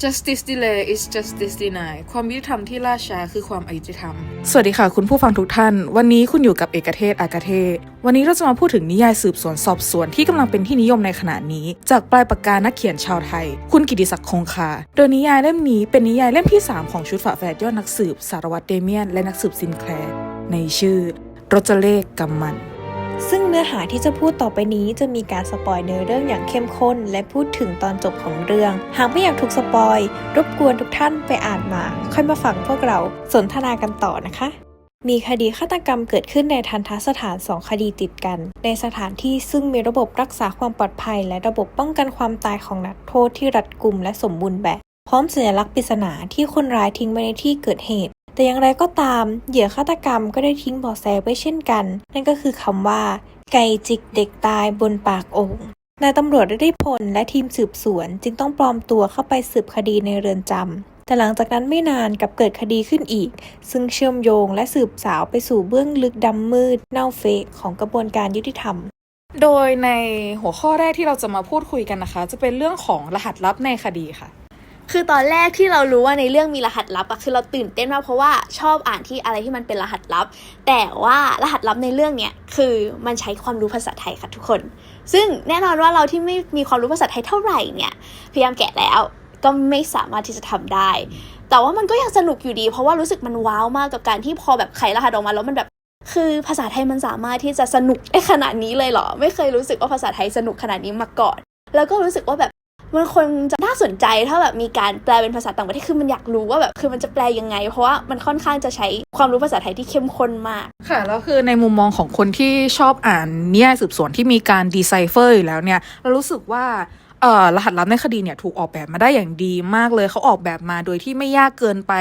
justice delay is justice denied ความยุติธรรมที่ล่าช้าคือความอายุติธรรม สวัสดีค่ะคุณผู้ฟังทุกท่าน วันนี้คุณอยู่กับเอกเทศอากาเทศ วันนี้เราจะมาพูดถึงนิยายสืบสวนสอบสวนที่กำลังเป็นที่นิยมในขณะนี้ จากปลายปากกานักเขียนชาวไทย คุณกิติศักดิ์คงคา โดยนิยายเล่มนี้เป็นนิยายเล่มที่ 3 ของชุดฝาแฝดยอดนักสืบ สารวัตรเดเมียน และนักสืบซินแคลร์ในชื่อรจเลขกำมัน ซึ่งเนื้อหาที่จะพูดต่อไปนี้จะมีการสปอยเนื้อเรื่องอย่างเข้มข้น และพูดถึงตอนจบของเรื่อง หากไม่อยากถูกสปอย รบกวนทุกท่านไปอ่านมา ค่อยมาฟังพวกเราสนทนากันต่อนะคะมีคดีฆาตกรรมเกิดขึ้นในทันทสถานสองคดีติดกัน ในสถานที่ซึ่งมีระบบรักษาความปลอดภัย และระบบป้องกันความตายของนักโทษที่รัดกุมและสมบูรณ์แบบ พร้อมสัญลักษณ์ปริศนาที่คนร้ายทิ้งไว้ในที่เกิดเหตุ แต่อย่างไรก็ตามเหยื่อฆาตกรรมก็ได้ทิ้งเบาะแสไว้เช่นกัน นั่นก็คือคำว่า ไก่จิกเด็กตายบนปากโอ่งนายตำรวจได้พลและทีมสืบสวน จึงต้องปลอมตัวเข้าไปสืบคดีในเรือนจำแต่หลังจากนั้นไม่นานกับเกิดคดีขึ้นอีก ซึ่งเชื่อมโยงและสืบสาวไปสู่เบื้องลึกดำมืด เน่าเฟะของกระบวนการยุติธรรมโดยในหัวข้อแรกที่เราจะมาพูดคุยกันนะคะ จะเป็นเรื่องของรหัสลับในคดีค่ะ คือตอนแรกที่เรารู้ว่าในเรื่องมีรหัสลับอะคือเราตื่นเต้นมากเพราะว่าชอบอ่านที่อะไรที่มันเป็นรหัสลับ แต่ว่ารหัสลับในเรื่องเนี้ยคือมันใช้ความรู้ภาษาไทยค่ะทุกคน ซึ่งแน่นอนว่าเราที่ไม่มีความรู้ภาษาไทยเท่าไหร่เนี่ยพยายามแกะแล้วก็ไม่สามารถที่จะทำได้ แต่ว่ามันก็ยังสนุกอยู่ดี เพราะว่ารู้สึกมันว้าวมากกับการที่พอแบบไขรหัสออกมาแล้วมันแบบคือภาษาไทยมันสามารถที่จะสนุกได้ขนาดนี้เลยเหรอ ไม่เคยรู้สึกว่าภาษาไทยสนุกขนาดนี้มาก่อน แล้วก็รู้สึกว่าแบบ มันคงจะน่าสนใจถ้าแบบมีการแปลเป็นภาษาต่างประเทศคือมันอยากรู้ว่าแบบคือมันจะแปลยังไง เพราะว่ามันค่อนข้างจะใช้ความรู้ภาษาไทยที่เข้มข้นมาก ค่ะแล้วคือในมุมมองของคนที่ชอบอ่านนิยายสืบสวนที่มีการดีไซเฟอร์อยู่แล้วเนี่ยเรารู้สึกว่า เอ่อรหัสลับในคดีเนี่ยถูกออกแบบมาได้อย่างดีมากเลยเขาออกแบบมาโดยที่ไม่ยากเกินไป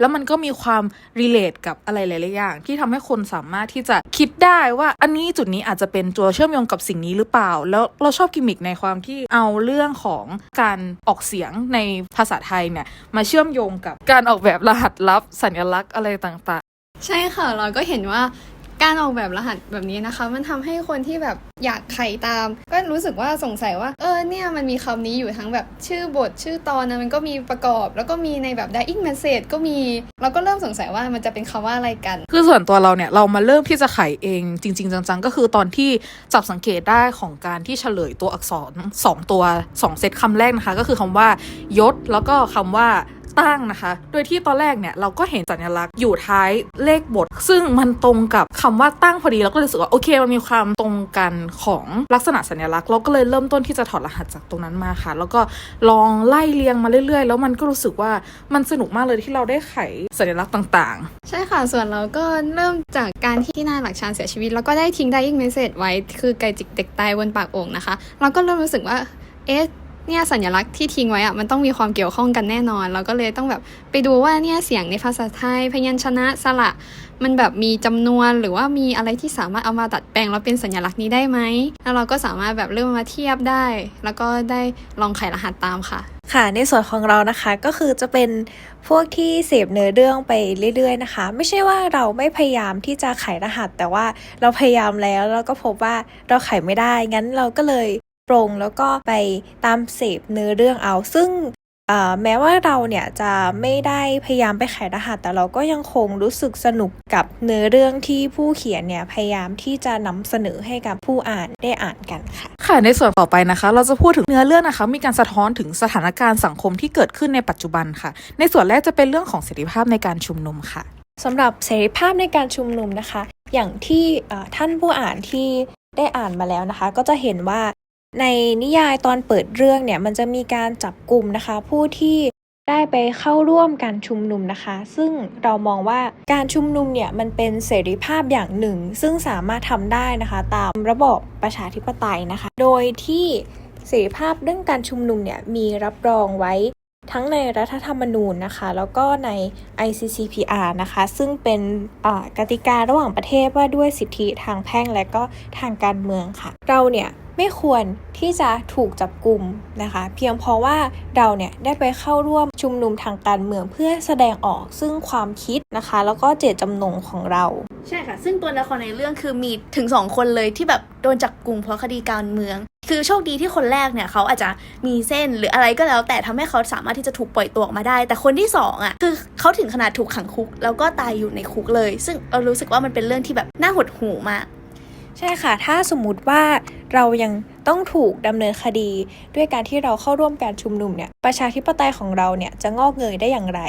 แล้วมันก็มีความรีเลทกับอะไรหลายๆอย่าง ที่ทำให้คนสามารถที่จะคิดได้ว่าอันนี้จุดนี้อาจจะเป็นตัวเชื่อมโยงกับสิ่งนี้หรือเปล่า แล้วเราชอบกิมมิคในความที่เอาเรื่องของการออกเสียงในภาษาไทยเนี่ยมาเชื่อมโยงกับการออกแบบรหัสลับสัญลักษณ์อะไรต่างๆ ใช่ค่ะเราก็เห็นว่า การออกแบบรหัสแบบนี้นะคะ มันทำให้คนที่แบบอยากไขตาม ก็รู้สึกว่าสงสัยว่า เออเนี่ยมันมีคำนี้อยู่ทั้งแบบชื่อบทชื่อตอนนะมันก็มีประกอบ แล้วก็มีในแบบ dying message ก็มี เราก็เริ่มสงสัยว่ามันจะเป็นคำว่าอะไรกัน คือส่วนตัวเราเนี่ยเรามาเริ่มที่จะไขเองจริง ๆ จังๆ ก็คือตอนที่จับสังเกตได้ของการที่เฉลยตัวอักษร 2 ตัว 2 เซตคำแรกนะคะ ก็คือคำว่ายศแล้วก็คำว่า ตั้งนะคะ โดยที่ตอนแรกเนี่ยเราก็เห็นสัญลักษณ์อยู่ท้ายเลขบท ซึ่งมันตรงกับคำว่าตั้งพอดีเราก็เลยรู้สึกว่าโอเคมันมีความตรงกันของลักษณะสัญลักษณ์ เราก็เลยเริ่มต้นที่จะถอดรหัสจากตรงนั้นมาค่ะ แล้วก็ลองไล่เรียงมาเรื่อยๆ แล้วมันก็รู้สึกว่ามันสนุกมากเลยที่เราได้ไขสัญลักษณ์ต่างๆ ใช่ค่ะ ส่วนเราก็เริ่มจากการที่นายหลักชานเสียชีวิต แล้วก็ได้ทิ้ง dying message ไว้คือไก่จิกเด็กตายบนปากโอ่งนะคะ เราก็เริ่มรู้สึกว่าเอ๊ะ เนี่ยสัญลักษณ์ที่ทิ้งไว้อะมันต้องมีความเกี่ยวข้องกันแน่นอน เราก็เลยต้องแบบไปดูว่าเนี่ยเสียงในภาษาไทยพยัญชนะสระมันแบบมีจำนวนหรือว่ามีอะไรที่สามารถเอามาดัดแปลงแล้วเป็นสัญลักษณ์นี้ได้ไหมแล้วเราก็สามารถแบบเริ่มมาเทียบได้ แล้วก็ได้ลองไขรหัสตามค่ะ ค่ะ ในส่วนของเรานะคะก็คือจะเป็นพวกที่เสพเนื้อเรื่องไปเรื่อยๆนะคะ ไม่ใช่ว่าเราไม่พยายามที่จะไขรหัส แต่ว่าเราพยายามแล้วเราก็พบว่าเราไขไม่ได้งั้นเราก็เลย ปรงแล้วก็ไปตามเสพเนื้อเรื่องเอา ซึ่งแม้ว่าเราเนี่ยจะไม่ได้พยายามไปไขรหัส แต่เราก็ยังคงรู้สึกสนุกกับเนื้อเรื่องที่ผู้เขียนเนี่ยพยายามที่จะนำเสนอให้กับผู้อ่านได้อ่านกันค่ะ ค่ะในส่วนต่อไปนะคะ เราจะพูดถึงเนื้อเรื่องนะคะ มีการสะท้อนถึงสถานการณ์สังคมที่เกิดขึ้นในปัจจุบันค่ะ ในส่วนแรกจะเป็นเรื่องของเสรีภาพในการชุมนุมค่ะสำหรับเสรีภาพในการชุมนุมนะคะ อย่างที่ท่านผู้อ่านที่ได้อ่านมาแล้วนะคะ ก็จะเห็นว่า ในนิยายตอนเปิดเรื่องเนี่ยมันจะมีการจับกลุ่มนะคะ ผู้ที่ได้ไปเข้าร่วมการชุมนุมนะคะ ซึ่งเรามองว่าการชุมนุมเนี่ยมันเป็นเสรีภาพอย่างหนึ่ง ซึ่งสามารถทำได้นะคะ ตามระบอบประชาธิปไตยนะคะ โดยที่เสรีภาพเรื่องการชุมนุมเนี่ยมีรับรองไว้ทั้งในรัฐธรรมนูญนะคะ แล้วก็ใน ICCPR นะคะ ซึ่งเป็นกติการะหว่างประเทศว่าด้วยสิทธิทางแพ่งและก็ทางการเมืองค่ะ เราเนี่ย ไม่ควรที่จะถูกจับกลุ่มนะคะ เพียงเพราะว่าเราเนี่ยได้ไปเข้าร่วมชุมนุมทางการเมืองเพื่อแสดงออกซึ่งความคิดนะคะ แล้วก็เจตจำนงของเรา ใช่ค่ะ ซึ่งตัวละครในเรื่องคือมีถึงสองคนเลยที่แบบโดนจับกลุ่มเพราะคดีการเมือง คือโชคดีที่คนแรกเนี่ยเขาอาจจะมีเส้นหรืออะไรก็แล้วแต่ทำให้เขาสามารถที่จะถูกปล่อยตัวออกมาได้ แต่คนที่สองอะคือเขาถึงขนาดถูกขังคุก แล้วก็ตายอยู่ในคุกเลย ซึ่งเรารู้สึกว่ามันเป็นเรื่องที่แบบน่าหดหู่มาก ใช่ค่ะ ถ้าสมมุติว่าเรายังต้องถูกดำเนินคดี ด้วยการที่เราเข้าร่วมการชุมนุมเนี่ยประชาธิปไตยของเราเนี่ยจะงอกเงยได้อย่างไร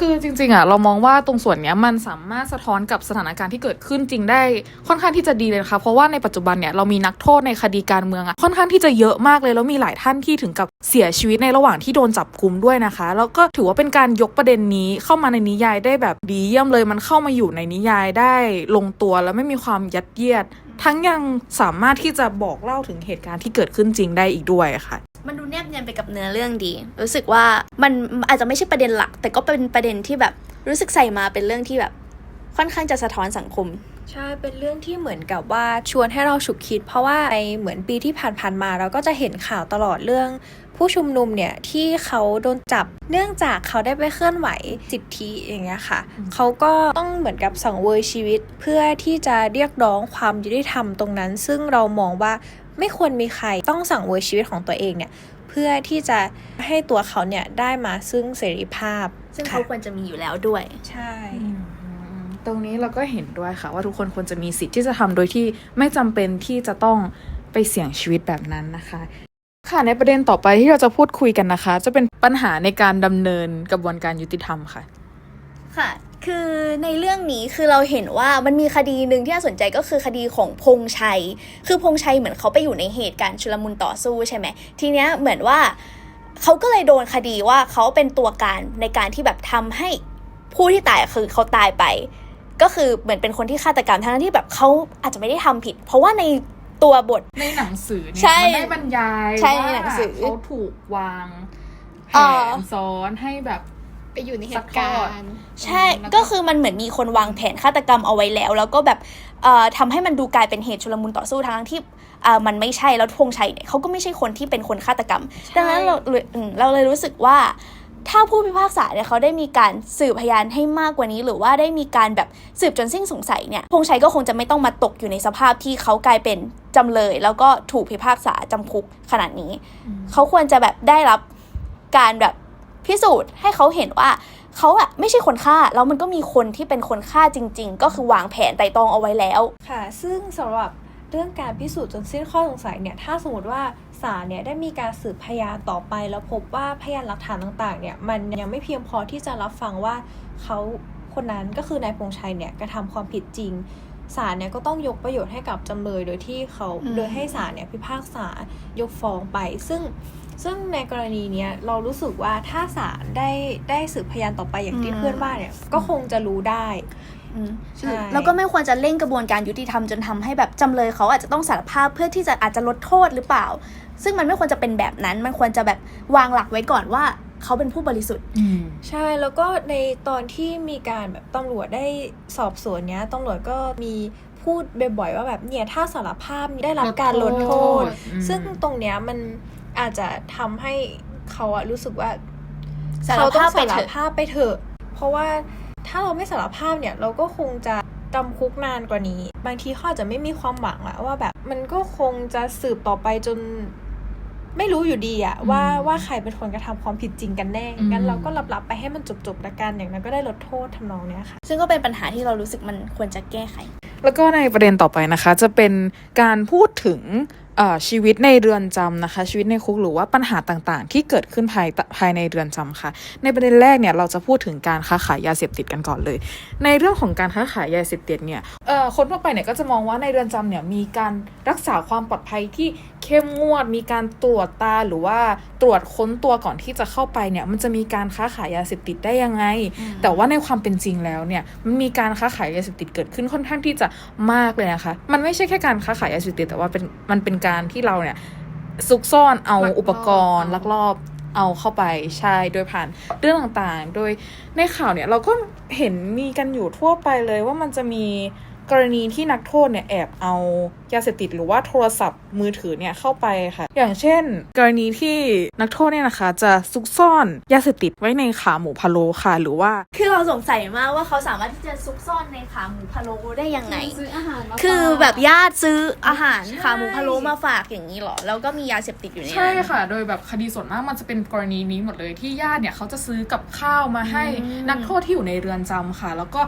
คือจริงๆอะเรามองว่าตรงส่วนเนี้ยมันสามารถสะท้อนกับสถานการณ์ที่เกิดขึ้นจริงได้ค่อนข้างที่จะดีเลยนะคะเพราะว่าในปัจจุบันเนี่ยเรามีนักโทษในคดีการเมืองอะค่อนข้างที่จะเยอะมากเลยแล้วมีหลายท่านที่ถึงกับเสียชีวิตในระหว่างที่โดนจับกุมด้วยนะคะ แล้วก็ถือว่าเป็นการยกประเด็นนี้เข้ามาในนิยายได้แบบดีเยี่ยมเลยมันเข้ามาอยู่ในนิยายได้ลงตัวแล้วไม่มีความยัดเยียด ทั้งยังสามารถที่จะบอกเล่าถึงเหตุการณ์ที่เกิดขึ้นจริงได้อีกด้วยค่ะ มันดูแนบเนียนไปกับเนื้อเรื่องดี รู้สึกว่ามันอาจจะไม่ใช่ประเด็นหลัก แต่ก็เป็นประเด็นที่แบบรู้สึกใส่มาเป็นเรื่องที่แบบค่อนข้างจะสะท้อนสังคมใช่ เป็นเรื่องที่เหมือนกับว่าชวนให้เราฉุกคิด เพราะว่าในเหมือนปีที่ผ่านๆมาเราก็จะเห็นข่าวตลอดเรื่อง ผู้ชุมนุมเนี่ยที่เขาโดนจับเนื่องจากเขาได้ไปเคลื่อนไหวสิทธิอย่างเงี้ยค่ะ เขาก็ต้องเหมือนกับสังเวยชีวิต เพื่อที่จะเรียกร้องความยุติธรรมตรงนั้น ซึ่งเรามองว่าไม่ควรมีใครต้องสังเวยชีวิตของตัวเองเนี่ยเพื่อที่จะให้ตัวเขาเนี่ยได้มาซึ่งเสรีภาพ ซึ่งค่ะเขาควรจะมีอยู่แล้วด้วย ใช่ตรงนี้เราก็เห็นด้วยค่ะ ว่าทุกคนควรจะมีสิทธิ์ที่จะทำโดยที่ไม่จำเป็นที่จะต้องไปเสี่ยงชีวิตแบบนั้นนะคะ ค่ะในประเด็นต่อไปที่เราจะพูดคุยกันนะคะ จะเป็นปัญหาในการดำเนินกระบวนการยุติธรรมค่ะ ค่ะคือในเรื่องนี้คือเราเห็นว่ามันมีคดีหนึ่งที่น่าสนใจก็คือคดีของพงชัย คือพงชัยเหมือนเขาไปอยู่ในเหตุการณ์ชุลมุนต่อสู้ใช่ไหมทีเนี้ยเหมือนว่าเขาก็เลยโดนคดีว่าเขาเป็นตัวการในการที่แบบทำให้ผู้ที่ตายคือเขาตายไป ก็คือเหมือนเป็นคนที่ฆาตกรรมทั้งที่แบบเขาอาจจะไม่ได้ทำผิด เพราะว่าใน ตัวบท ในหนังสือเนี่ยใช่มันได้บรรยายใช่ว่าในหนังสือเขาถูกวางแผเอ่อนซ้อนให้แบบ ไปอยู่ในเหซักตุทกาอดรณ์ใช่แล้วก็ก็คือมันเหมือนมีคนวางแผนฆาตกรรมเอาไว้แล้ว แล้วก็แบบเอ่อทำให้มันดูกลายเป็นเหตุชุลมุนต่อสู้ทั้งที่เอ่อมันไม่ใช่แล้วพงชัยเนี่ยเขาก็ไม่ใช่คนที่เป็นคนฆาตกรรม ดังนั้นเราเลยอืมเราเลยรู้สึกว่า ถ้าผู้พิพากษาเนี่ยเขาได้มีการสืบพยานให้มากกว่านี้ หรือว่าได้มีการแบบสืบจนสิ้นสงสัยเนี่ยพงชัยก็คงจะไม่ต้องมาตกอยู่ในสภาพที่เขากลายเป็นจำเลย แล้วก็ถูกพิพากษาจำคุกขนาดนี้ เขาควรจะแบบได้รับการแบบพิสูจน์ให้เขาเห็นว่าเขาอะไม่ใช่คนฆ่า แล้วมันก็มีคนที่เป็นคนฆ่าจริง ๆ ก็คือวางแผนไตร่ตรองเอาไว้แล้วค่ะ ซึ่งสำหรับเรื่องการพิสูจน์จนสิ้นข้อสงสัยเนี่ยถ้าสมมติว่า ศาลเนี่ยได้มีการสืบพยานต่อไป แล้วพบว่าพยานหลักฐานต่างๆเนี่ยมันยังไม่เพียงพอที่จะรับฟังว่าเขาคนนั้นก็คือนายพงษ์ชัยเนี่ยกระทำความผิดจริงศาลเนี่ยก็ต้องยกประโยชน์ให้กับจำเลยโดยที่เขาอืมโดยให้ศาลเนี่ยพิพากษายกฟ้องไป ซึ่งซึ่งในกรณีเนี้ยเรารู้สึกว่าถ้าศาลได้ได้สืบพยานต่อไปอย่างที่เพื่อนว่าเนี่ยก็คงจะรู้ได้อืมใช่แล้วก็ไม่ควรจะเร่งกระบวนการยุติธรรมจนทำให้แบบจำเลยเขาอาจจะต้องสารภาพเพื่อที่จะอาจจะลดโทษหรือเปล่า ซึ่งมันไม่ควรจะเป็นแบบนั้น มันควรจะแบบวางหลักไว้ก่อนว่าเขาเป็นผู้บริสุทธิ์อืมใช่แล้วก็ในตอนที่มีการแบบตำรวจได้สอบสวนเนี้ยตำรวจก็มีพูดบ่อยๆว่าแบบเนี่ยถ้าสารภาพได้รับการลดโทษอืมซึ่งตรงเนี้ยมันอาจจะทำให้เขาอะรู้สึกว่าสารเขาต้องภาพไปสารเถอะภาพไปเถอะ เพราะว่าถ้าเราไม่สารภาพเนี่ยเราก็คงจะจำคุกนานกว่านี้ บางทีเขาอาจจะไม่มีความหวังอะว่าแบบมันก็คงจะสืบต่อไปจน ไม่รู้อยู่ดีอะว่าอืมว่าใครเป็นคนกระทำความผิดจริงกันแน่อืมงั้นเราก็รับๆไปให้มันจบๆละกันอย่างนั้นก็ได้ลดโทษทำนองเนี้ยค่ะ ซึ่งก็เป็นปัญหาที่เรารู้สึกมันควรจะแก้ไข แล้วก็ในประเด็นต่อไปนะคะ จะเป็นการพูดถึงเอ่อ ชีวิตในเรือนจำนะคะ ชีวิตในคุกหรือว่าปัญหาต่างๆ ที่เกิดขึ้นภายภายในเรือนจำค่ะ ในประเด็นแรกเนี่ยเราจะพูดถึงการค้าขายยาเสพติดกันก่อนเลย ในเรื่องของการค้าขายยาเสพติดเนี่ยเอ่อคนทั่วไปเนี่ยก็จะมองว่าในเรือนจำเนี่ยมีการรักษาความปลอดภัยที่เข้มงวด มีการตรวจตาหรือว่าตรวจค้นตัวก่อนที่จะเข้าไปเนี่ยมันจะมีการค้าขายยาเสพติดได้ยังไง แต่ว่าในความเป็นจริงแล้วเนี่ยมันมีการค้าขายยาเสพติดเกิดขึ้นค่อนข้างที่จะมากเลยนะคะ มันไม่ใช่แค่การค้าขายยาเสพติดแต่ว่าเป็นมันเป็นการที่เราเนี่ยซุกซ่อนเอาลักลอบอุปกรณ์เอาลักลอบเอาเข้าไปใช่โดยผ่านเรื่องต่างๆ โดยในข่าวเนี่ยเราก็เห็นมีกันอยู่ทั่วไปเลยว่ามันจะมี กรณีที่นักโทษเนี่ยแอบเอายาเสพติดหรือว่าโทรศัพท์มือถือเนี่ยเข้าไปค่ะ อย่างเช่น กรณีที่นักโทษเนี่ยนะคะ จะซุกซ่อนยาเสพติดไว้ในขาหมูพะโล้ค่ะหรือว่า คือเราสงสัยมากว่าเขาสามารถที่จะซุกซ่อนในขาหมูพะโล้ได้ยังไง ซื้ออาหารมาคือฝากแบบญาติซื้ออาหารใช่ขาหมูพะโล้มาฝากอย่างนี้เหรอ แล้วก็มียาเสพติดอยู่ในนั้น ใช่ค่ะ โดยแบบคดีส่วนมากมันจะเป็นกรณีนี้หมดเลยที่ญาติเนี่ยเขาจะซื้อกับข้าวมาให้อืมนักโทษที่อยู่ในเรือนจำค่ะ แล้วก็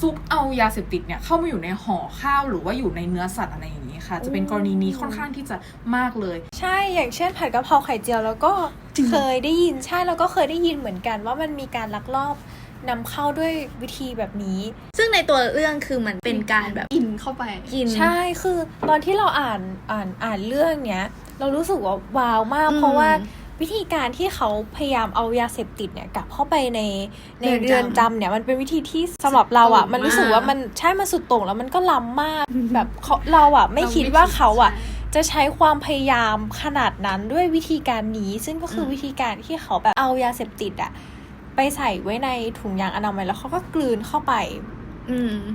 ซุกเอายาเสพติดเนี่ยเข้ามาอยู่ในห่อข้าวหรือว่าอยู่ในเนื้อสัตว์อะไรอย่างนี้ค่ะ จะเป็นกรณีนี้ค่อนข้างที่จะมากเลย ใช่อย่างเช่นผัดกะเพราไข่เจียวแล้วก็จริงเหรอเคยได้ยินใช่แล้วก็เคยได้ยินเหมือนกัน ว่ามันมีการลักลอบนำเข้าด้วยวิธีแบบนี้ ซึ่งในตัวเรื่องคือมันเป็นการแบบอินเข้าไปกินใช่คือตอนที่เราอ่านอ่านอ่านเรื่องเนี้ย เรารู้สึกว่าว้าวมากอืมเพราะว่า วิธีการที่เขาพยายามเอายาเสพติดเนี่ยกลับเข้าไปในในเรือนจำเรือนจำเนี่ยมันเป็นวิธีที่สำหรับเราอะสุดโต่งมันรู้สึกว่าากมันใช่มันสุดโต่งแล้วมันก็ล้ำมากแบบเขาเราอะ ไม่คิดว่าเขาอะ จะใช้ความพยายามขนาดนั้นด้วยวิธีการนี้ ซึ่งก็คืออมวิธีการที่เขาแบบเอายาเสพติดอะไปใส่ไว้ในถุงยางอนามัยแล้วเขาก็กลืนเข้าไปอืม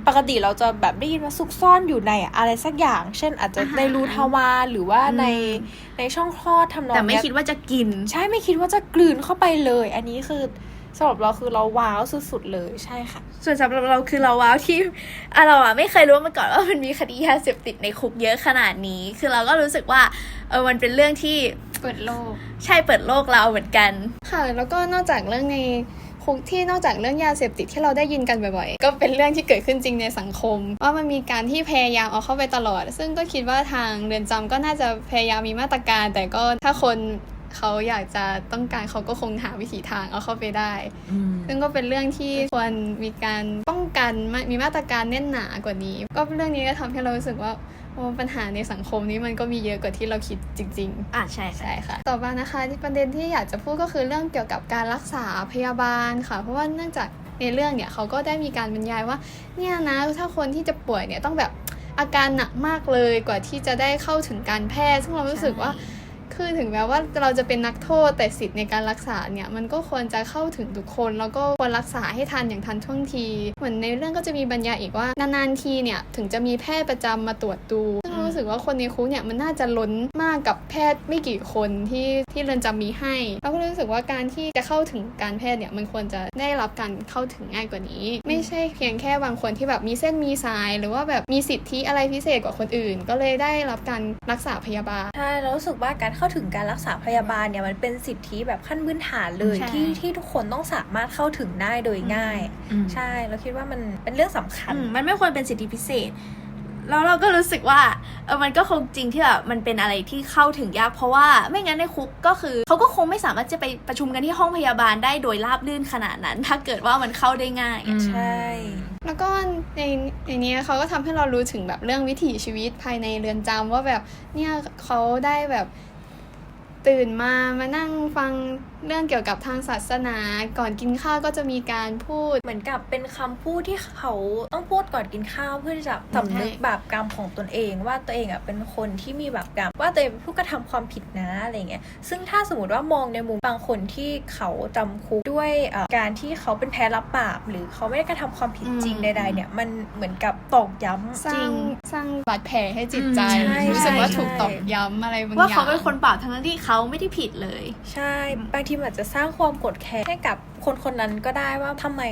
ปกติเราจะแบบได้ยินว่าซุกซ่อนอยู่ในอะไรสักอย่าง เช่นอาจจะอาหารในรูทวารหรือว่าในอืมในช่องคลอดทำนองแต่ไม่เนี้ยคิดว่าจะกิน ใช่ไม่คิดว่าจะกลืนเข้าไปเลย อันนี้คือสำหรับเราคือเราว้าวสุดๆเลยใช่ค่ะ ส่วนสำหรับเราคือเราว้าวที่อะเราอะไม่เคยรู้มาก่อนว่ามันมีคดียาเสพติดในคุกเยอะขนาดนี้ คือเราก็รู้สึกว่าเออมันเป็นเรื่องที่เปิดโลก ใช่เปิดโลกเราเหมือนกัน ค่ะ แล้วก็นอกจากเรื่องใน คุกที่นอกจากเรื่องยาเสพติดที่เราได้ยินกันบ่อยๆ ก็เป็นเรื่องที่เกิดขึ้นจริงในสังคม ว่ามันมีการที่พยายามเอาเข้าไปตลอด ซึ่งก็คิดว่าทางเรือนจำก็น่าจะพยายามมีมาตรการ แต่ก็ถ้าคนเขาอยากจะต้องการเขาก็คงหาวิถีทางเอาเข้าไปได้ ซึ่งก็เป็นเรื่องที่ควรมีการป้องกันมามีมาตรการแน่นหนากว่านี้ ก็เรื่องนี้ก็ทำให้เรารู้สึกว่าโอ้ ปัญหาในสังคมนี้มันก็มีเยอะกว่าที่เราคิดจริง ๆ อะใช่ค่ะใช่ค่ะ ต่อมานะคะที่ประเด็นที่อยากจะพูดก็คือเรื่องเกี่ยวกับการรักษาพยาบาลค่ะ เพราะว่าเนื่องจากในเรื่องเนี่ยเขาก็ได้มีการบรรยายว่าเนี่ยนะถ้าคนที่จะป่วยเนี่ยต้องแบบอาการหนักมากเลยกว่าที่จะได้เข้าถึงการแพทย์ ซึ่งเรารู้สึกว่า คือถึงแม้ว่าเราจะเป็นนักโทษแต่สิทธิ์ในการรักษาเนี่ยมันก็ควรจะเข้าถึงทุกคน แล้วก็ควรรักษาให้ทันอย่างทันท่วงที เหมือนในเรื่องก็จะมีบรรยายอีกว่านานๆทีเนี่ยถึงจะมีแพทย์ประจำมาตรวจดู รารู้สึกว่าคนในคุกเนี่ยมันน่าจะล้นมากกับแพทย์ไม่กี่คนที่ที่เรือนจำมีให้เราก็รู้สึกว่าการที่จะเข้าถึงการแพทย์เนี่ยมันควรจะได้รับการเข้าถึงง่ายกว่านี้ ไม่ใช่เพียงแค่บางคนที่แบบมีเส้นมีสาย หรือว่าแบบมีสิทธิอะไรพิเศษกว่าคนอื่น ก็เลยได้รับการรักษาพยาบาลใช่เรารู้สึกว่าการเข้าถึงการรักษาพยาบาลเนี่ยมันเป็นสิทธิแบบขั้นพื้นฐานเลยใช่ที่ที่ทุกคนต้องสามารถเข้าถึงได้โดยง่ายอืมใช่เราคิดว่ามันเป็นเรื่องสำคัญอืมมันไม่ควรเป็นสิทธิพิเศษ แล้วเราก็รู้สึกว่าเออมันก็คงจริงที่แบบมันเป็นอะไรที่เข้าถึงยากเพราะว่าไม่งั้นในคุกก็คือเขาก็คงไม่สามารถจะไปประชุมกันที่ห้องพยาบาลได้โดยราบรื่นขนาดนั้น ถ้าเกิดว่ามันเข้าได้ง่ายอืมใช่ แล้วก็ในในนี้เขาก็ทำให้เรารู้ถึงแบบเรื่องวิถีชีวิตภายในเรือนจำว่าแบบเนี่ยเขาได้แบบตื่นมามานั่งฟัง เรื่องเกี่ยวกับทางศาสนา ก่อนกินข้าวก็จะมีการพูด เหมือนกับเป็นคำพูดที่เขาต้องพูดก่อนกินข้าวเพื่อที่จะสำนึกใช่บาปกรรมของตนเอง ว่าตัวเองอะเป็นคนที่มีบาปกรรม ว่าตัวเองเป็นผู้กระทำความผิดนะอะไรเงี้ยซึ่งถ้าสมมติว่ามองในมุมบางคนที่เขาจำคุกด้วยเอ่อการที่เขาเป็นแพ้รับบาป หรือเขาไม่ได้กระทำความผิดจริงอืมใดๆเนี่ยมันเหมือนกับตอกย้ำสร้างสร้างบาดแผลให้จิตใจอืมใช่รู้สึกว่าใช่ถูกตอกย้ำอะไรบางอย่างว่าเขาเป็นคนบาปทั้งที่เขาไม่ได้ผิดเลย ใช่บางทีมันอาจจะสร้างความกดแค้นให้กับ คนคนนั้นก็ได้ว่าทำไม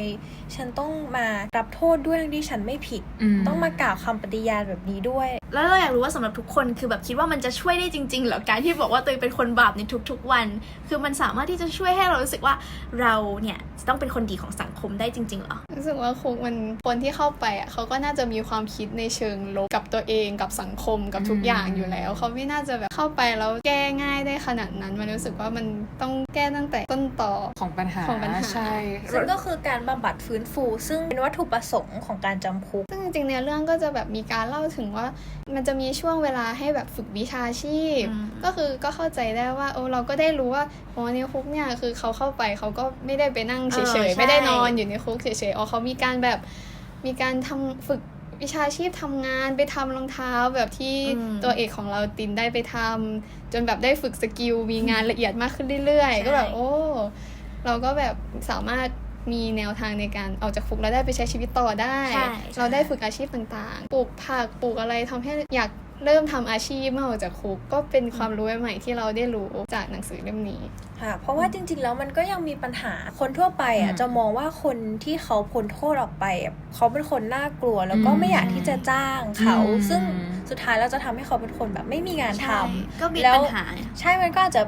ฉันต้องมารับโทษด้วยทั้งที่ฉันไม่ผิดมต้องมากล่าวคำปฏิญาณแบบนี้ด้วย แล้วเราอยากรู้ว่าสำหรับทุกคนคือแบบคิดว่ามันจะช่วยได้จริงๆเหรอการที่บอกว่าตัวเองเป็นคนบาปในทุก ๆวัน คือมันสามารถที่จะช่วยให้เรารู้สึกว่าเราเนี่ยจะต้องเป็นคนดีของสังคมได้จริงๆเหรอรู้สึกว่าคุกมันคนที่เข้าไปอะเขาก็น่าจะมีความคิดในเชิงลบกับตัวเองกับสังคมกับทุกอืมอย่างอยู่แล้วเขาไม่น่าจะแบบเข้าไปแล้วแก้ง่ายได้ขนาดนั้น มันรู้สึกว่ามันต้องแก้ตั้งแต่ต้นต่อของปัญหาของปัญหาใช่ซึ่งก็คือการบำบัดฟื้นฟู ซึ่งเป็นวัตถุประสงค์ของการจำคุก ซึ่งจริงๆในเรื่องก็จะแบบมีการเล่าถึงว่า มันจะมีช่วงเวลาให้แบบฝึกวิชาชีพอืมก็คือก็เข้าใจได้ว่าโอ้เราก็ได้รู้ว่าโอ้ในคุกเนี่ยคือเขาเข้าไปเขาก็ไม่ได้ไปนั่งเฉเออยใช่ๆไม่ได้นอนอยู่ในคุกเฉยๆอ๋อเขามีการแบบมีการทำฝึกวิชาชีพทำงานไปทำรองเท้าแบบที่อืมตัวเอกของเราตินได้ไปทำจนแบบได้ฝึกสกิลมีงานละเอียดมากขึ้นเรื่อยใช่ๆก็แบบโอ้ เราก็แบบสามารถมีแนวทางในการออกจากคุกแล้วได้ไปใช้ชีวิตต่อได้ใช่เราได้ฝึกอาชีพต่างๆ ปลูกผักปลูกอะไรทำให้อยากเริ่มทำอาชีพเมื่อออกจากคุกก็เป็นความรู้ใหม่ๆที่เราได้รู้จากหนังสือเล่มนี้ค่ะ เพราะว่าจริงๆแล้วมันก็ยังมีปัญหาคนทั่วไปอะอืมจะมองว่าคนที่เขาพ้นโทษออกไปอะเขาเป็นคนน่ากลัวแล้วก็อืมไม่อยากที่จะจ้างเขาอืมซึ่งสุดท้ายแล้วจะทำให้เขาเป็นคนแบบไม่มีงานทใช่ำก็มีแล้วปัญหาใช่มันก็อาจจะ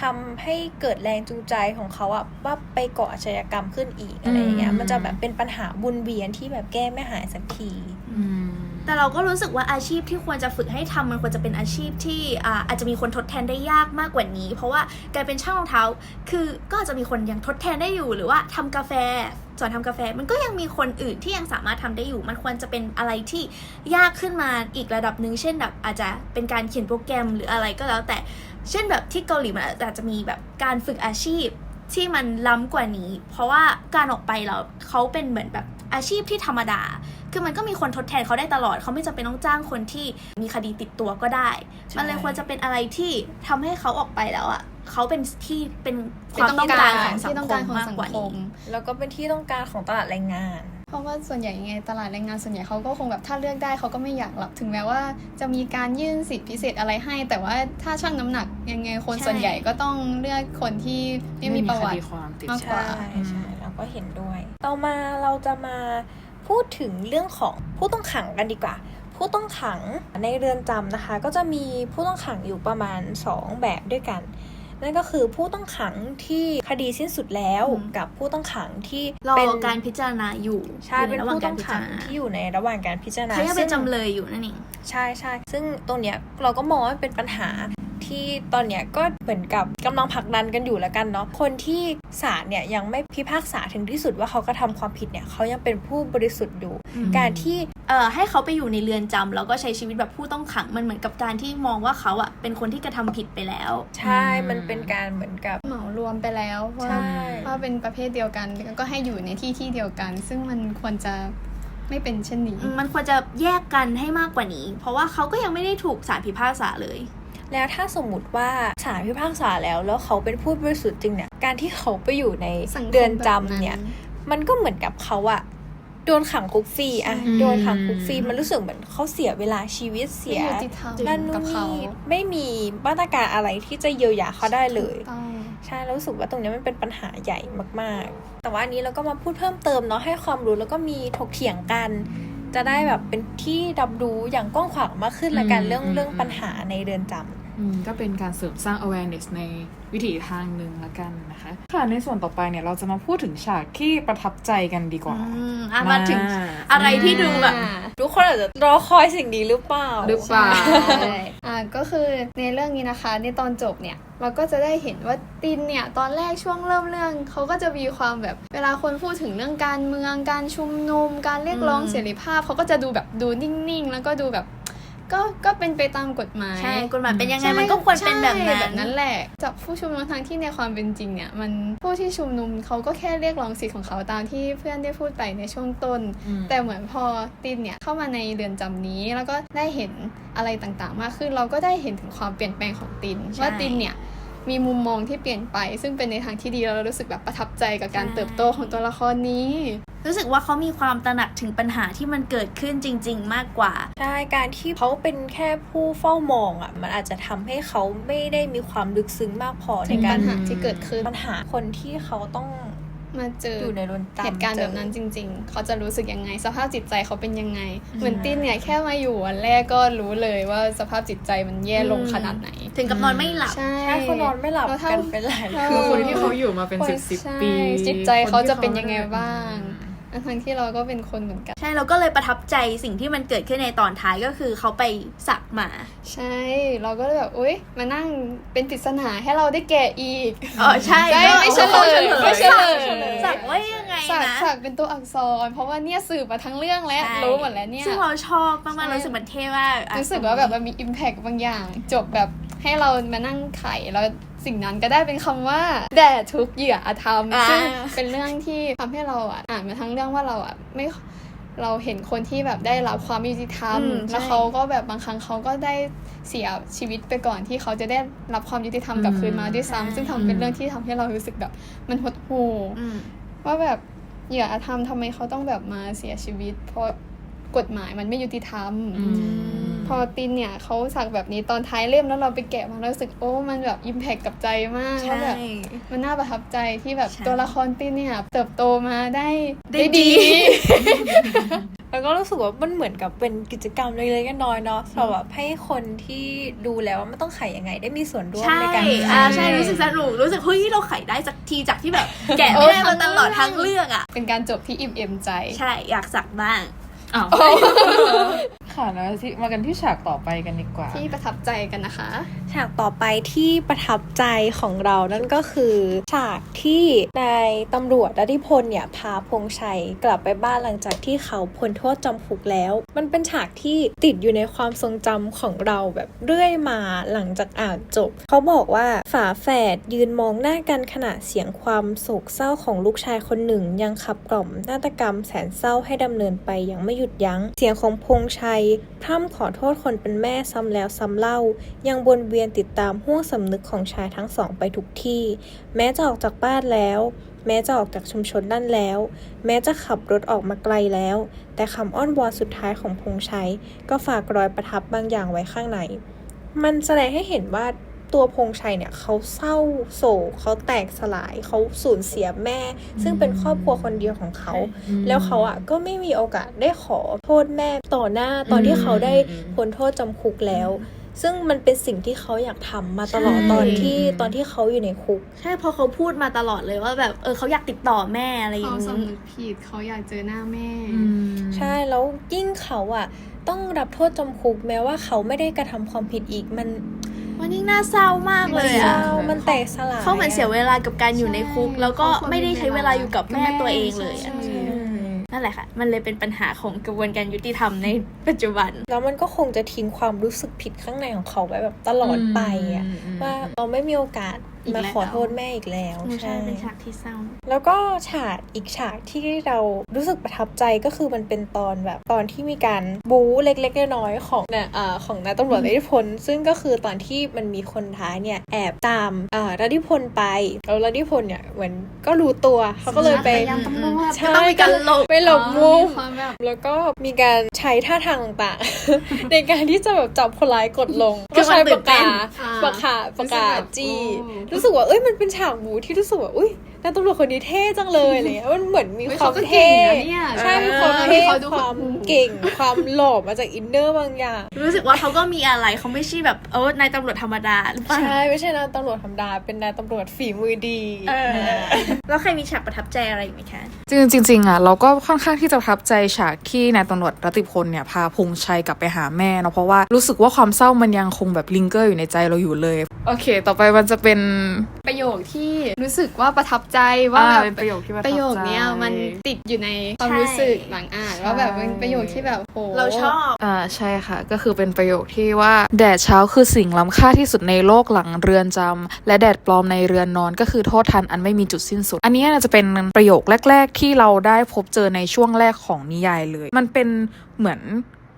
ทำให้เกิดแรงจูงใจของเขาอะว่าไปก่ออาชญากรรมขึ้นอีกอะไรอย่างเงี้ยอืมมันจะแบบเป็นปัญหาบุญเวียนที่แบบแก้ไม่หายสักทีอืมแต่เราก็รู้สึกว่าอาชีพที่ควรจะฝึกให้ทำมันควรจะเป็นอาชีพที่อ่าอาจจะมีคนทดแทนได้ยากมากกว่านี้ เพราะว่าการเป็นช่างรองเท้า คือก็อาจจะมีคนยังทดแทนได้อยู่หรือว่าทำกาแฟสอนทำกาแฟมันก็ยังมีคนอื่นที่ยังสามารถทำได้อยู่ มันควรจะเป็นอะไรที่ยากขึ้นมาอีกระดับหนึ่งเช่นแบบอาจจะเป็นการเขียนโปรแกรมหรืออะไรก็แล้วแต่ เช่นแบบที่เกาหลีมันอาจจะมีแบบการฝึกอาชีพที่มันล้ำกว่านี้ เพราะว่าการออกไปเราเขาเป็นเหมือนแบบอาชีพที่ธรรมดา คือมันก็มีคนทดแทนเขาได้ตลอด เขาไม่จำเป็นต้องจ้างคนที่มีคดีติดตัวก็ได้ใช่มันเลยควรจะเป็นอะไรที่ทำให้เขาออกไปแล้วอะเขาเป็นที่เป็นคที่วามต้องการของสัที่งต้องคการมของมากสังกว่าคนี้มแล้วก็เป็นที่ต้องการของตลาดแรงงาน เพราะว่าส่วนใหญ่ยังไงตลาดแรงงานส่วนใหญ่เขาก็คงแบบถ้าเลือกได้เขาก็ไม่อยากรับถึงแม้ว่า จะมีการยื่นสิทธิพิเศษอะไรให้ แต่ว่าถ้าชั่งน้ำหนักยังไงคนใช่ส่วนใหญ่ก็ต้องเลือกคนที่ไม่มีประวัคติดีความติดมากเชื้กอว่าใช่ใช่เราก็เห็นด้วย ต่อมาเราจะมาพูดถึงเรื่องของผู้ต้องขังกันดีกว่าผู้ต้องขังในเรือนจำนะคะ ก็จะมีผู้ต้องขังอยู่ประมาณ 2 แบบด้วยกัน นั่นก็คือผู้ต้องขังที่คดีสิ้นสุดแล้วอืมกับผู้ต้องขังที่รอเป็นการพิจารณาอยู่ใช่อยู่เป็นระหว่างผู้กาต้รองพิขัจางรณาที่อยู่ในระหว่างการพิจารณาเขายังเป็นซึ่งจำเลยอยู่นั่นเองใช่ใช่ซึ่งตรงเนี้ยเราก็มองว่าเป็นปัญหา ที่ตอนเนี้ยก็เหมือนกับกำลังผลักดันกันอยู่แล้วกันเนาะคนที่ศาลเนี่ยยังไม่พิพากษาถึงที่สุดว่าเขากระทำความผิดเนี่ยเขายังเป็นผู้บริสุทธิ์อยู่อืมการที่เอ่อให้เขาไปอยู่ในเรือนจำแล้วก็ใช้ชีวิตแบบผู้ต้องขังมันเหมือนกับการที่มองว่าเขาอะเป็นคนที่กระทำผิดไปแล้ว ใช่มันเป็นการเหมือนกับเหมารวมไปแล้วว่าใช่ว่าเป็นประเภทเดียวกันแล้วก็ให้อยู่ในที่ที่เดียวกัน ซึ่งมันควรจะไม่เป็นเช่นนี้ มันควรจะแยกกันให้มากกว่านี้ เพราะว่าเขาก็ยังไม่ได้ถูกศาลพิพากษาเลย แล้วถ้าสมมติว่าศาลพิพากษาแล้วแล้วเขาเป็นผู้บริสุทธิ์จริงเนี่ยการที่เขาไปอยู่ในสังคมเรือนแบบจำเนี่ยมันก็เหมือนกับเขาอะโดนขังคุกฟรีอะอืมโดนขังคุกฟรีมันรู้สึกเหมือนเขาเสียเวลาชีวิตเสียไม่ยุติธรรมนั่นนู่กับนเขานี่ไม่มีมาตรการอะไรที่จะเยียวยาเขาได้เลยต้องใช่แล้วรู้สึกว่าตรงนี้มันเป็นปัญหาใหญ่มาก ๆ แต่ว่าอันนี้เราก็มาพูดเพิ่มเติมเนาะให้ความรู้แล้วก็มีถกเถียงกัน จะได้แบบเป็นที่รับรู้อย่างกว้างขวางมากขึ้นละกันอืมเรื่องอืมเรื่องอืมปัญหาในเรือนจำอืม ก็เป็นการเสริมสร้าง awareness ในวิถีทางหนึ่งละกันนะคะ ค่ะ ในส่วนต่อไปเนี่ยเราจะมาพูดถึงฉากที่ประทับใจกันดีกว่าอืมอะมาถึงอ่าอะไรที่ดูแบบทุกคนอาจจะรอคอยสิ่งนี้หรือเปล่าหรือเปล่าใช่อ่าก็คือในเรื่องนี้นะคะ ในตอนจบเนี่ยเราก็จะได้เห็นว่าตินเนี่ยตอนแรกช่วงเริ่มเรื่องเขาก็จะมีความแบบเวลาคนพูดถึงเรื่องการเมืองการชุมนุม การเรียกร้องอืมเสรีภาพเขาก็จะดูแบบดูนิ่งๆ แล้วก็ดูแบบ ก็ก็เป็นไปตามกฎหมายใช่กฎหมายเป็นยังไงใช่มันก็ควรเป็นแบบใช่นั้นแบบนั้นแหละจากผู้ชุมนุมทั้งที่ในความเป็นจริงเนี่ยมันผู้ที่ชุมนุมเขาก็แค่เรียกร้องสิทธิ์ของเขาตามที่เพื่อนได้พูดไปในช่วงต้นอืมแต่เหมือนพอตินเนี่ยเข้ามาในเรือนจำนี้แล้วก็ได้เห็นอะไรต่างๆ มากขึ้นเราก็ได้เห็นถึงความเปลี่ยนแปลงของตินใช่ว่าตินเนี่ย มีมุมมองที่เปลี่ยนไป ซึ่งเป็นในทางที่ดีแล้วเรารู้สึกแบบประทับใจกับการใช่เติบโตของตัวละครนี้ รู้สึกว่าเขามีความตระหนักถึงปัญหาที่มันเกิดขึ้นจริง ๆ มากกว่าใช่การที่เขาเป็นแค่ผู้เฝ้ามองอะมันอาจจะทำให้เขาไม่ได้มีความลึกซึ้งมากพอในถึงกาปัรญหาที่เกิดขึ้นปัญหาคนที่เขาต้อง มาเจออยู่ในเรือนจำเหตุการณ์จอแบบนั้นจริง ๆ เขาจะรู้สึกยังไง สภาพจิตใจเขาเป็นยังไงอืมเหมือนตินเนี่ยแค่มาอยู่วันแรกก็รู้เลยว่าสภาพจิตใจมันแย่ลงขนาดไหน ถึงกับนอนไม่หลับ ใช่ใช่เขานอนไม่หลับแล้วถ้ากันเป็นหลายใช่คือคืคนนที่เขาอยู่มาเป็นสิบสิบใช่ปี จิตใจเขาจะเป็นคที่ยังไงบ้าง ทั้งที่เราก็เป็นคนเหมือนกัน ใช่เราก็เลยประทับใจสิ่งที่มันเกิดขึ้นในตอนท้ายก็คือเขาไปสักมา ใช่ เราก็เลยแบบอุ้ยมานั่งเป็นปริศนาให้เราได้แกะอีกอ๋อใช่ใช่ก็ไม่เฉลยไม่เฉลยสักว่ายังไงสักนะสักเป็นตัวอักษร เพราะว่าเนี่ยสืบมาทั้งเรื่องแล้วใช่รู้หมดแล้วเนี่ยซึ่งเราชอบมากใช่ๆรู้สึกมันเท่มากอะรู้สึกว่าแบบมันมีอิมแพกบางอย่าง จบแบบให้เรามานั่งไขแล้ว สิ่งนั้นก็ได้เป็นคำว่าแด่ทุกเหยื่ออาธรรมอ่าซึ่งเป็นเรื่องที่ทำให้เราอะอ่านมาทั้งเรื่องว่าเราอะไม่เราเห็นคนที่แบบได้รับความยุติธรรมอืมแล้วใช่เขาก็แบบบางครั้งเขาก็ได้เสียชีวิตไปก่อนที่เขาจะได้รับความยุติธรรมกลับคืนมาด้วยซ้ำซึ่งทำเป็นเรื่องที่ทำให้เรารู้สึกแบบ มันหดหู่อืมว่าแบบเหยื่ออาธรรมทำไมเขาต้องแบบมาเสียชีวิต เพราะ กฎหมายมันไม่ยุติธรรม พอตินเนี่ยเขาสักแบบนี้ตอนท้ายเล่มแล้วเราไปแกะมาแล้วรู้สึกโอ้มันแบบอิมแพคกับใจมากว่าแบบมันน่าประทับใจที่แบบใช่ตัวละครตินเนี่ยเติบโตมาได้ได้ดี แล้วก็รู้สึกว่ามันเหมือนกับเป็นกิจกรรมเล็กๆน้อยๆเนาะสำหรับให้คนที่ดูแล้วว่าไม่ต้องไขยังไงได้มีส่วนร่วมใช่ในการอ่าไขใช่รู้สึกสนุกรู้สึกเฮ้ยเราไขได้สักทีจากที่แบบแกะไม่ได้มาตลอดทั้งเรื่องอะเป็นการจบที่อิ่มเอมใจ ใช่อยากสักบ้าง อ้าวค่ะนะที่มากันที่ฉากต่อไปกันดีกว่า ที่ประทับใจกันนะคะ ฉากต่อไปที่ประทับใจของเรานั่นก็คือฉากที่นายตำรวจดัติพลเนี่ยพาพงชัยกลับไปบ้านหลังจากที่เขาพ้นโทษจำคุกแล้ว มันเป็นฉากที่ติดอยู่ในความทรงจำของเราแบบเรื่อยมาหลังจากอ่านจบ เขาบอกว่าฝาแฝดยืนมองหน้ากันขณะเสียงความโศกเศร้าของลูกชายคนหนึ่ง ยังขับกล่อมนาฏกรรมแสนเศร้าให้ดำเนินไปอย่างไม่หยุดยัง้ง เสียงของพงชัย พร่ำขอโทษคนเป็นแม่ซ้ำแล้วซ้ำเล่า ยังวนเวียนติดตามห่วงสำนึกของชายทั้งสองไปทุกที่ แม้จะออกจากบ้านแล้ว แม้จะออกจากชุมชนนั่นแล้ว แม้จะขับรถออกมาไกลแล้ว แต่คำอ้อนวอนสุดท้ายของพงชัย ก็ฝากรอยประทับบางอย่างไว้ข้างใน มันแสดงให้เห็นว่า ตัวพงชัยเนี่ยเขาเศร้าโศกเขาแตกสลายเขาสูญเสียแม่ ซึ่งเป็นครอบครัวคนเดียวของเขา แล้วเขาอะก็ไม่มีโอกาสได้ขอโทษแม่ต่อหน้าตอนที่เขาได้พ้นโทษจำคุกแล้ว ซึ่งมันเป็นสิ่งที่เขาอยากทำมาตลอดใช่ตอนที่ตอนที่เขาอยู่ในคุก ใช่เพอเขาพูดมาตลอดเลยว่าแบบเออเขาอยากติดต่อแม่อะไรอย่างเขานี้สำนึกผิดเขาอยากเจอหน้าแม่ ใช่แล้วยิ่งเขาอะ ต้องรับโทษจำคุกแม้ว่าเขาไม่ได้กระทำความผิดอีกมัน วันนี้น่าเศร้ามากเลมันยเศอะร้ามันแตกสลายเขาเหมือนเสียเวลากับการอยู่ในคุกใช่แล้วก็เขาควรไม่ได้ใช้เวลาอยู่กับแม่ตัวเองเลยใช่อะใช่อืมนั่นแหละค่ะ มันเลยเป็นปัญหาของกระบวนการยุติธรรมในปัจจุบัน แล้วมันก็คงจะทิ้งความรู้สึกผิดข้างในของเขาไว้แบบตลอดไปอะว่าเราไม่มีโอกาส อีกมาแล้วขอโทษแม่อีกแล้วใช่เป็นฉากที่เศร้า แล้วก็ฉากอีกฉากที่เรารู้สึกประทับใจก็คือมันเป็นตอนแบบตอนที่มีการบู๊เล็กๆน้อยๆของนะอ่าของนายตำรวจรัฐพล ซึ่งก็คือตอนที่มันมีคนท้ายเนี่ยแอบตามอ่ารัฐพลไปแล้วรัฐพลเนี่ยเหมือนก็รู้ตัวเขาก็เลยไป พยายามตำรวจใช่ต้องมีการหลบไปหลบมุม อ๋อความแบบ แล้วก็มีการใช้ท่าทางต่างๆ ในการที่จะแบบจับคนร้ายกดลง คืก็อมันใช้ตื่ปานเต้กานอ่าปากกาปากการู้สึกแบบจี้ โอ้รู้สึกว่าเอ้ยมันเป็นฉากบูที่รู้สึกว่าอุ้ย นายตำรวจคนนี้เท่จังเลยอะไรเงี้ยมันเหมือนมีเฮ้ยความเขาก็เก่เท่งนะเนี่ยใช่มีเออความเท่เขาดูความโอ้โหเก่งความหล่อมาจากอินเนอร์บางอย่าง รู้สึกว่าเขาก็มีอะไรเขาไม่ใช่แบบเออนายตำรวจธรรมดาหรือเปล่าใช่ไม่ใช่นายตำรวจธรรมดาเป็นนายตำรวจฝีมือดีเออแล้วใครมีฉากประทับใจอะไรอีกไหมคะจริงๆจริงๆอะเราก็ค่อนข้างที่จะประทับใจฉากที่นายตำรวจรัติพลเนี่ยพาพงชัยกลับไปหาแม่เนาะเพราะว่ารู้สึกว่าความเศร้ามันยังคงแบบลิงเกอร์อยู่ในใจเราอยู่เลย โอเค ต่อไปมันจะเป็นประโยคที่รู้สึกว่าประทับใจว่าอ่าแบบเป็นประโยคที่ประทับใจประโยคเนี้ยมันติดอยู่ในความรู้สึกหลังอ่านว่าแบบเป็นประโยคที่แบบโหเราชอบอ่าใช่ค่ะ ก็คือเป็นประโยคที่ว่า แดดเช้าคือสิ่งล้ำค่าที่สุดในโลกหลังเรือนจำและแดดปลอมในเรือนนอนก็คือโทษทันอันไม่มีจุดสิ้นสุด อันนี้น่าจะเป็นประโยคแรก ๆ ที่เราได้พบเจอในช่วงแรกของนิยายเลย มันเป็นเหมือน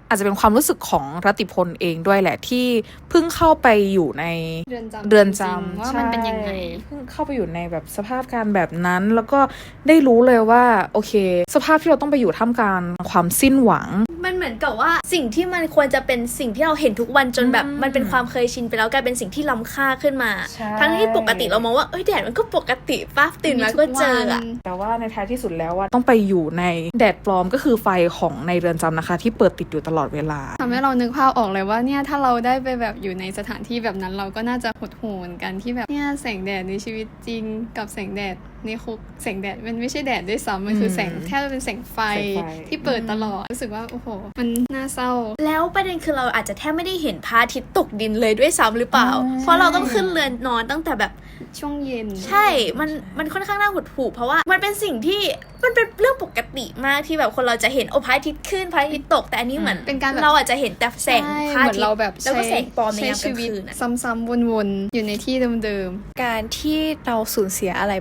อาจจะเป็นความรู้สึกของรติพลเองด้วยแหละที่เพิ่งเข้าไปอยู่ในเรือนจำเรือนจจริงๆำว่ามันเป็นยังไงใช่เพิ่งเข้าไปอยู่ในแบบสภาพการแบบนั้น แล้วก็ได้รู้เลยว่าโอเค สภาพที่เราต้องไปอยู่ท่ามกลางความสิ้นหวัง มันเหมือนกับว่าสิ่งที่มันควรจะเป็นสิ่งที่เราเห็นทุกวันจนแบบอืมมันเป็นความเคยชินไปแล้วกลายเป็นสิ่งที่ล้ำค่าขึ้นมาใช่ทั้งที่ปกติเรามองว่าเอ้ยแดดมันก็ปกติป้าตื่นมาก็เจออะแต่ว่าในท้ายที่สุดแล้วว่าต้องไปอยู่ในแดดปลอมก็คือไฟของในเรือนจำนะคะ ที่เปิดติดอยู่ตลอดเวลาทำให้เรานึกภาพออกเลยว่าเนี่ยถ้าเราได้ไปแบบอยู่ในสถานที่แบบนั้นเราก็น่าจะหดหู่เหมือนกันที่แบบเนี่ยแสงแดดในชีวิตจริงกับแสงแดดในคุกแสงแดดมันไม่ใช่แดดด้วยซ้ำมันคือแสงอืมแทบจะเป็นแสงไฟแสงไฟที่เปิดตลอดรู้สึกว่าโอ้โห มันน่าเศร้า แล้วประเด็นคือเราอาจจะแทบไม่ได้เห็นพระอาทิตย์ตกดินเลยด้วยซ้ำหรือเปล่าอืมเพราะเราต้องขึ้นเรือนนอนตั้งแต่แบบช่วงเย็น ใช่ มันมันค่อนข้างน่าหดหู่เพราะว่ามันเป็นสิ่งที่มันเป็นเรื่องปกติมากที่แบบคนเราจะเห็นโอพระอาทิตย์ขึ้นพระอาทิตย์ตกแต่อันนี้เหมือนเป็นการแบบเราอาจจะเห็นแต่แสงใช่พระเหมือาอนทิตเราย์แบบแล้วก็ใช้แสงปลอมในใช้ยามกชีลางวิตคืนอะซ้ำๆวนๆอยู่ในที่เดิมการที่เราสูญเสียอะไร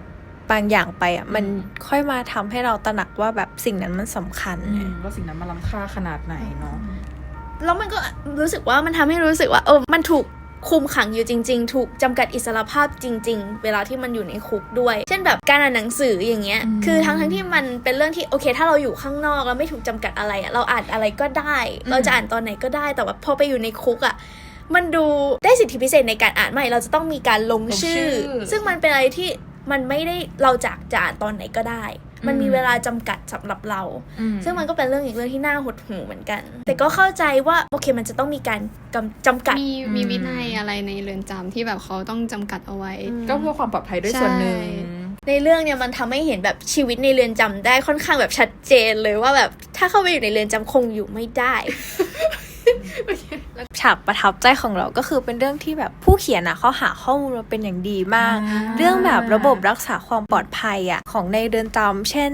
บางอย่างไปอะมันค่อยมาทำให้เราตระหนักว่าแบบสิ่งนั้นมันสำคัญว่าสิ่งนั้นมันล้ำค่าขนาดไหนเนาะแล้วมันก็รู้สึกว่ามันทำให้รู้สึกว่าเออมันถูกคุมขังอยู่จริง ๆ ถูกจำกัดอิสรภาพจริง ๆ เวลาที่มันอยู่ในคุกด้วย เช่นแบบการอ่านหนังสืออย่างเงี้ยอืมคือทั้งทั้งๆที่มันเป็นเรื่องที่โอเค ถ้าเราอยู่ข้างนอกแล้วไม่ถูกจำกัดอะไรอะเราอ่านอะไรก็ได้ เราจะอ่านตอนไหนก็ได้ แต่ว่าพอไปอยู่ในคุกอะมันดูได้สิทธิพิเศษในการอ่านใหม่ เราจะต้องมีการลงชื่อลงชื่อซึ่งมันเป็นอะไรที่ มันไม่ได้เราจะจะอ่านตอนไหนก็ได้ มันมีอืมเวลาจำกัดสำหรับเราอืมซึ่งมันก็เป็นเรื่องอีกเรื่องที่น่าหดหู่เหมือนกัน แต่ก็เข้าใจว่าโอเคมันจะต้องมีการกำจำกัด มีอืมมีวินัยอะไรในเรือนจำที่แบบเขาต้องจำกัดเอาไว้ ก็เพื่อความปลอดภัยด้วยส่วนหนึ่งใช่ในเรื่องเนี่ยมันทำให้เห็นแบบชีวิตในเรือนจำได้ค่อนข้างแบบชัดเจนเลยว่าแบบถ้าเข้าไปอยู่ในเรือนจำคงอยู่ไม่ได้ ฉากประทับใจของเราก็คือเป็นเรื่องที่แบบผู้เขียนอะเขาหาข้อมูลมาเป็นอย่างดีมากอ่าเรื่องแบบระบบรักษาความปลอดภัยอะของในเรือนจำเช่น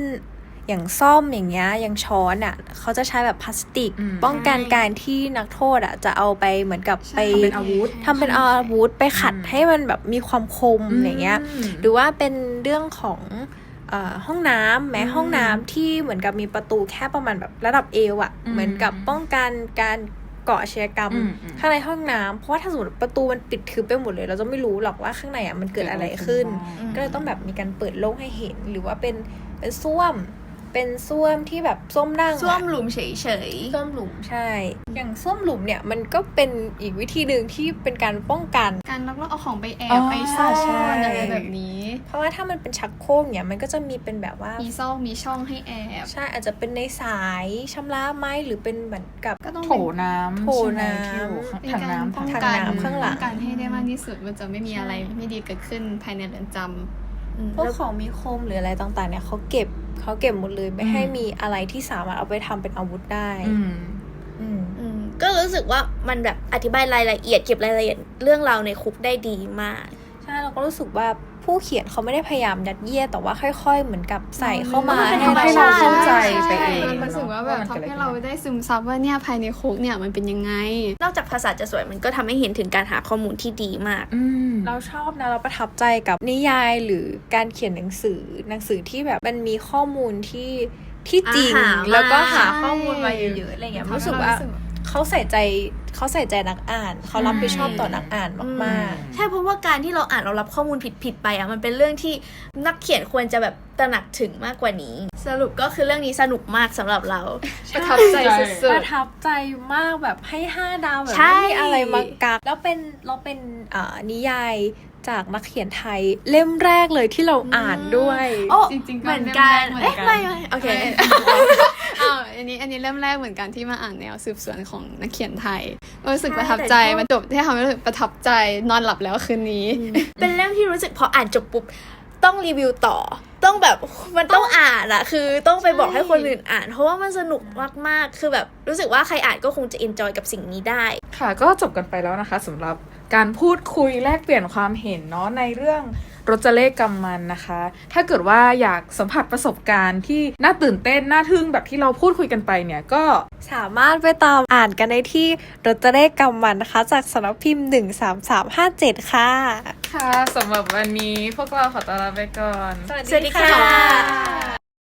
อย่างซ่อมอย่างเงี้ยอย่างช้อนอะเขาจะใช้แบบพลาสติกอืมป้องกันใช่การที่นักโทษอะจะเอาไปเหมือนกับไปทำเป็นอาวุธทำเป็นอาวุธไปขัดอืมให้มันแบบมีความคมอย่างเงี้ยมหรือว่าเป็นเรื่องของเออห้องน้ำแม้อืมห้องน้ำที่เหมือนกับมีประตูแค่ประมาณแบบระดับเอวอะอืมเหมือนกับป้องกันการ ก่ออาชญากรรมอืมอืมข้างในห้องน้ำเพราะว่าถ้าสมมติประตูมันปิดทึบไปหมดเลย เราจะไม่รู้หรอกว่าข้างในอะมันเกิดอะไรขึ้นอืมก็เลยต้องแบบมีการเปิดโล่งให้เห็น หรือว่าเป็นเป็นส้วม เป็นส้วมที่แบบส้วมนั่งอะส้วมหลุมเฉยส้วมหลุมใช่ อย่างส้วมหลุมเนี่ยมันก็เป็นอีกวิธีหนึ่งที่เป็นการป้องกัน การลักลอบเอาของไปแออ๋บอไปซ่อนใช่อะไรแบบนี้ เพราะว่าถ้ามันเป็นชักโครกเนี่ยมันก็จะมีเป็นแบบว่ามีซอกมีช่องให้แอบใช่อาจจะเป็นในสายชำระไหมหรือเป็นเหมือนกับก็ต้องโถเป็นน้ำโถใช่ไหมน้ำที่อยู่ข้างเป็นถังการน้ำป้องถังกันน้ำข้างหลังป้องกันให้ได้มากที่สุดมันจะไม่มีอะไรไม่ดีเกิดขึ้นภายในเรือนจำๆอืม พวกของมีคมหรืออะไรต่างๆ เนี่ยเขาเก็บเขาเก็บหมดเลยไม่ให้มีอะไรที่สามารถเอาไปทำเป็นอาวุธได้อืมอืมอืมก็รู้สึกว่ามันแบบอธิบายรายละเอียดเก็บรายละเอียดเรื่องราวในคุกได้ดีมาก ใช่เราก็รู้สึกว่า ผู้เขียนเขาไม่ได้พยายามยัดเยียดแต่ว่าค่อย ๆ เหมือนกับใส่เข้ามามันเป็นให้ธรรมให้ชาเราติเข้าใจไปเองรู้สึกว่าแบบว่ามันทำเกิดอะไรให้เราได้ซึมซับว่าเนี่ยภายในคุกเนี่ยมันเป็นยังไง นอกจากภาษาจะสวยมันก็ทำให้เห็นถึงการหาข้อมูลที่ดีมากอืมเราชอบนะเราประทับใจกับนิยายหรือการเขียนหนังสือหนังสือที่แบบมันมีข้อมูลที่ที่จริงอ่าหามาแล้วก็หาใช่ข้อมูลมาเยอะๆอะไรเงี้ยทำให้รู้สึกเราว่ารู้สึกเขาใส่ใจเขาใส่ใจนักอ่านเขารับผิดชอบต่อนักอ่านมากใช่เพราะว่าการที่เราอ่านเรารับข้อมูลผิดๆไปอะมันเป็นเรื่องที่นักเขียนควรจะแบบตระหนักถึงมากกว่านี้ สรุปก็คือเรื่องนี้สนุกมากสำหรับเรา ประทับใจสุๆปดระทับใจมากแบบให้ห้าดาวแบบใช่ไม่มีอะไรมากักแล้วเป็นเราเป็นอ่านิยายจากนักเขียนไทยเล่มแรกเลยที่เราอ่านด้วยโอ้จริงๆก็เหมือนกันเหมือนเอ๊ะกันไม่ไม่โอเคอ้าวอันนี้อันนี้เริ่มแรกเหมือนกันที่มาอ่านแนวสืบสวนของนักเขียนไทยรู้สึกใช่ประทับใจแต่ชอบมันจบที่ทำให้รู้สึกประทับใจนอนหลับแล้วคืนนี้ เป็นเรื่องที่รู้สึกพออ่านจบปุ๊บต้องรีวิวต่อ ต้องแบบมันต้องอ่านอะคือต้องไปบอกให้คนอื่นอ่าน เพราะว่ามันสนุกมากๆ คือแบบรู้สึกว่าใครอ่านก็คงจะเอนจอยกับสิ่งนี้ได้ ค่ะ ก็จบกันไปแล้วนะคะสำหรับการพูดคุยแลกเปลี่ยนความเห็นเนาะในเรื่อง รจเลขกรรมมันนะคะ ถ้าเกิดว่าอยากสัมผัสประสบการณ์ที่น่าตื่นเต้น น่าทึ่งแบบที่เราพูดคุยกันไปเนี่ยก็สามารถไปตามอ่านกันได้ที่รถเลขกำมันนะคะ จากสำนักพิมพ์ 13357 ค่ะ ค่ะสำหรับวันนี้พวกเราขอตัวลาไปก่อน สวัสดีค่ะ